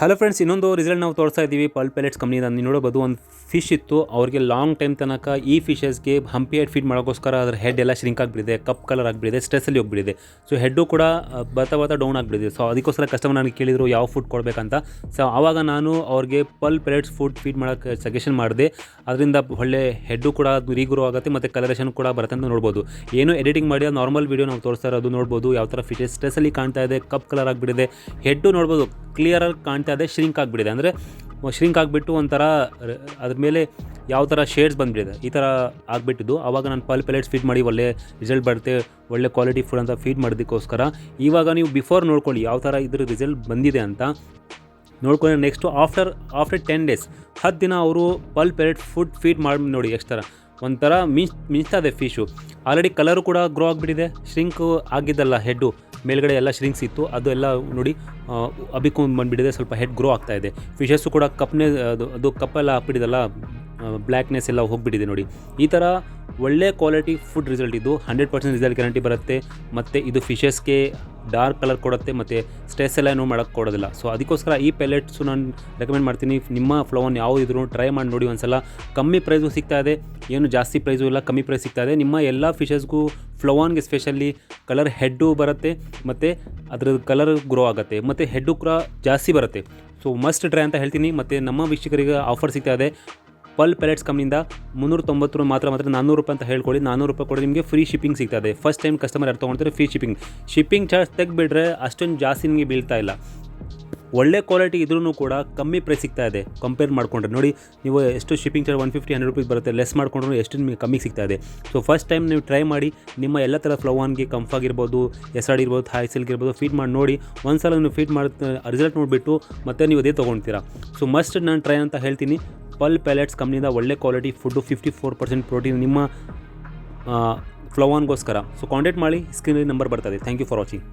Hello friends ಇನ್ನೊಂದು result ನಾವು ತೋರಿಸ್ತಾ ಇದ್ದೀವಿ. ಪಲ್ ಪೆಲೆಟ್ಸ್ ಕಂಪ್ನಿಯಿಂದ ನೀವು ನೋಡಬಹುದು ಒಂದು ಫಿಶ್ ಇತ್ತು. ಅವ್ರಿಗೆ ಲಾಂಗ್ ಟೈಮ್ ತನಕ ಈ ಫಿಶಸ್ಗೆ ಹಂಪಿ ಹೆಡ್ ಫೀಡ್ ಮಾಡೋಕ್ಕೋಸ್ಕರ ಅದರ ಹೆಡ್ ಎಲ್ಲ ಶ್ರಿಂಕ್ ಆಗಿಬಿಟ್ಟಿದೆ ಕಪ್ ಕಲರ್ ಆಗಿಬಿಟ್ಟಿದೆ ಸ್ಟ್ರೆಸ್ಸಲ್ಲಿ ಹೋಗ್ಬಿಟ್ಟಿದೆ. ಸೊ ಹೆಡ್ಡು ಕೂಡ ಬರ್ತಾ ಬರ್ತಾ ಡೌನ್ ಆಗಿಬಿಟ್ಟಿದೆ. ಸೊ ಅದಕ್ಕೋಸ್ಕರ ಕಸ್ಟಮರ್ ನನಗೆ ಕೇಳಿದರು, ಯಾವ ಫುಡ್ ಕೊಡಬೇಕಂತ? ಸೊ ಆವಾಗ ನಾನು ಅವ್ರಿಗೆ ಪಲ್ ಪೆಲೆಟ್ಸ್ ಫುಡ್ ಫೀಡ್ ಮಾಡೋಕ್ಕೆ ಸಜೆಷನ್ ಮಾಡಿದೆ. ಅದರಿಂದ ಒಳ್ಳೆ ಹೆಡ್ಡು ಕೂಡ ರೀಗ್ರೋ ಆಗುತ್ತೆ ಮತ್ತು ಕಲರೇಷನ್ ಕೂಡ ಬರುತ್ತೆ ಅಂತ ನೋಡ್ಬೋದು. ಏನು ಎಡಿಟಿಂಗ್ ಮಾಡಿ ನಾರ್ಮಲ್ ವೀಡಿಯೋ ನಾವು ತೋರಿಸ್ತಾ ಇರೋದು ನೋಡ್ಬೋದು. ಯಾವ ಥರ ಫಿಶಸ್ ಸ್ಟ್ರೆಸ್ಸಲ್ಲಿ ಕಾಣ್ತಾ ಇದೆ ಕಪ್ ಕಲರ್ ಆಗಿಬಿಟ್ಟಿದೆ. ಹೆಡ್ಡು ನೋಡ್ಬೋದು ಕ್ಲಿಯರಾಗಿ ಕಾಣ್ತಾ ಇದೆ ಶ್ರಿಂಕ್ ಆಗಿಬಿಟ್ಟಿದೆ. ಅಂದರೆ ಶ್ರಿಂಕ್ ಆಗಿಬಿಟ್ಟು ಒಂಥರ, ಅದ್ರ ಮೇಲೆ ಯಾವ ಥರ ಶೇಡ್ಸ್ ಬಂದುಬಿಟ್ಟಿದೆ. ಈ ಥರ ಆಗಿಬಿಟ್ಟಿದ್ದು. ಆವಾಗ ನಾನು ಪಲ್ ಪೆಲೆಟ್ಸ್ ಫೀಡ್ ಮಾಡಿ ಒಳ್ಳೆ ರಿಸಲ್ಟ್ ಬರುತ್ತೆ, ಒಳ್ಳೆ ಕ್ವಾಲಿಟಿ ಫುಡ್ ಅಂತ ಫೀಡ್ ಮಾಡೋದಕ್ಕೋಸ್ಕರ. ಇವಾಗ ನೀವು ಬಿಫೋರ್ ನೋಡ್ಕೊಳ್ಳಿ ಯಾವ ಥರ ಇದ್ರ ರಿಸಲ್ಟ್ ಬಂದಿದೆ ಅಂತ. ನೋಡ್ಕೊಂಡ್ರೆ next after after ten days ಹತ್ತು ದಿನ ಅವರು ಪಲ್ ಪೆಲೆಟ್ ಫುಡ್ ಫೀಡ್ ಮಾಡಿ, ನೋಡಿ ಎಷ್ಟು ಥರ ಒಂಥರ ಮಿಂಚ್, ಮಿಂಚ್ತಾ ಇದೆ ಫಿಶು ಆಲ್ರೆಡಿ ಕಲರು ಕೂಡ ಗ್ರೋ ಆಗಿಬಿಟ್ಟಿದೆ. ಶ್ರಿಂಕು ಆಗಿದ್ದಲ್ಲ ಹೆಡ್ಡು ಮೇಲ್ಗಡೆ ಎಲ್ಲ ಶ್ರಿಂಕ್ಸ್ ಇತ್ತು. ಅದು ಎಲ್ಲ ನೋಡಿ ಅಬಿಕೊಂಡು ಬಂದುಬಿಟ್ಟಿದೆ. ಸ್ವಲ್ಪ ಹೆಡ್ ಗ್ರೋ ಆಗ್ತಾ ಇದೆ. ಫಿಶಸ್ಸು ಕೂಡ ಕಪ್ನೆ, ಅದು ಅದು ಕಪ್ಪೆಲ್ಲ ಹಾಕ್ಬಿಟ್ಟಿದಲ್ಲ ಬ್ಲ್ಯಾಕ್ನೆಸ್ ಎಲ್ಲ ಹೋಗಿಬಿಟ್ಟಿದೆ ನೋಡಿ. ಈ ಥರ ಒಳ್ಳೆ ಕ್ವಾಲಿಟಿ ಫುಡ್ ರಿಸಲ್ಟ್ ಇದು. ಹಂಡ್ರೆಡ್ ಪರ್ಸೆಂಟ್ ರಿಸಲ್ಟ್ ಗ್ಯಾರಂಟಿ ಬರುತ್ತೆ. ಮತ್ತು ಇದು ಫಿಶಸ್ಗೆ ಡಾರ್ಕ್ ಕಲರ್ ಕೊಡುತ್ತೆ, ಮತ್ತು ಸ್ಟ್ರೆಸ್ ಎಲ್ಲ ಏನೂ ಮಾಡೋಕ್ಕೆ ಕೊಡೋದಿಲ್ಲ. ಸೊ ಅದಕ್ಕೋಸ್ಕರ ಈ ಪೆಲೆಟ್ಸು ನಾನು ರೆಕಮೆಂಡ್ ಮಾಡ್ತೀನಿ. ನಿಮ್ಮ ಫ್ಲವನ್ ಯಾವುದಿದ್ರು ಟ್ರೈ ಮಾಡಿ ನೋಡಿ ಒಂದ್ಸಲ. ಕಮ್ಮಿ ಪ್ರೈಸು ಸಿಗ್ತಾ ಇದೆ, ಏನು ಜಾಸ್ತಿ ಪ್ರೈಸು ಇಲ್ಲ, ಕಮ್ಮಿ ಪ್ರೈಸ್ ಸಿಗ್ತಾ ಇದೆ. ನಿಮ್ಮ ಎಲ್ಲ ಫಿಶಸ್ಗೂ ಫ್ಲೋವಾನ್ಗೆ ಸ್ಪೆಷಲಿ ಕಲರ್ ಹೆಡ್ಡು ಬರುತ್ತೆ, ಮತ್ತು ಅದ್ರದ್ದು ಕಲರ್ ಗ್ರೋ ಆಗುತ್ತೆ, ಮತ್ತು ಹೆಡ್ಡು ಕೂಡ ಜಾಸ್ತಿ ಬರುತ್ತೆ. ಸೊ ಮಸ್ಟ್ ಟ್ರೈ ಅಂತ ಹೇಳ್ತೀನಿ. ಮತ್ತು ನಮ್ಮ ವೀಕ್ಷಕರಿಗೆ ಆಫರ್ ಸಿಗ್ತಾ ಇದೆ. ಪಲ್ ಪೆಲೆಟ್ಸ್ ಕಂಪ್ನಿಯಿಂದ ಮುನ್ನೂರ ತೊಂಬತ್ತು ಮಾತ್ರ ಮಾತ್ರ ನಾನ್ನೂರು ರೂಪಾಯಿ ಅಂತ ಹೇಳ್ಕೊಳ್ಳಿ. ನಾನ್ನೂರು ರೂಪಾಯಿ ಕೊಡಿ ನಿಮಗೆ ಫ್ರೀ ಶಿಪ್ಪಿಂಗ್ ಸಿಗ್ತದೆ. ಫಸ್ಟ್ ಟೈಮ್ ಕಸ್ಟಮರ್ ಯಾರು ತೊಗೊಳ್ತಾರೆ ಫ್ರೀ ಶಿಪ್ಪಿಂಗ್ ಶಿಪ್ಪಿಂಗ್ ಚಾರ್ಜ್ ತೆಗೆದ್ಬಿಟ್ರೆ ಅಷ್ಟೊಂದು ಜಾಸ್ತಿ ನಿಮಗೆ ಬೀಳ್ತಾ ಇಲ್ಲ. ಒಳ್ಳೆ ಕ್ವಾಲಿಟಿ ಇದ್ರೂ ಕೂಡ ಕಮ್ಮಿ ಪ್ರೈಸ್ ಸಿಗ್ತಾ ಇದೆ. ಕಂಪೇರ್ ಮಾಡಿಕೊಂಡ್ರೆ. ನೋಡಿ, ನೀವು ಎಷ್ಟು shipping charge one fifty hundred rupees ಬರುತ್ತೆ. ಲೆಸ್ ಮಾಡಿಕೊಂಡ್ರು ಎಷ್ಟು ನಿಮಗೆ ಕಮ್ಮಿ ಸಿಗ್ತಾ ಇದೆ. ಸೊ ಫಸ್ಟ್ ಟೈಮ್ ನೀವು ಟ್ರೈ ಮಾಡಿ, ನಿಮ್ಮ ಎಲ್ಲ ಥರ ಫ್ಲವಾನ್ಗೆ ಕಂಫ್ ಆಗಿರ್ಬೋದು ಎಸ್ ಆರ್ ಇರ್ಬೋದು ಹಾಯ್ ಸಿಲ್ಕ್ ಇರ್ಬೋದು ಫೀಟ್ ಮಾಡಿ, ನೋಡಿ ಒಂದು ಸಲ ನೀವು ಫೀಟ್ ಮಾಡಿ ರಿಸಲ್ಟ್ ನೋಡಿಬಿಟ್ಟು ಮತ್ತೆ ನೀವು ಅದೇ ತೊಗೊಳ್ತೀರಾ ಸೊ ಮಸ್ಟ್ ನಾನು ಟ್ರೈ ಅಂತ ಹೇಳ್ತೀನಿ. ಪಲ್ ಪ್ಯಾಲೆಟ್ಸ್ ಕಂಪ್ನಿಯಿಂದ ಒಳ್ಳೆ quality food fifty four percent protein ನಿಮ್ಮ ಫ್ಲವಾನ್ಗೋಸ್ಕರ ಸೊ ಕಾಂಟ್ಯಾಕ್ಟ್ ಮಾಡಿ ಸ್ಕ್ರೀನಲ್ಲಿ ನಂಬರ್ ಬರ್ತದೆ ಥ್ಯಾಂಕ್ ಯು ಫಾರ್ ವಾಚಿಂಗ್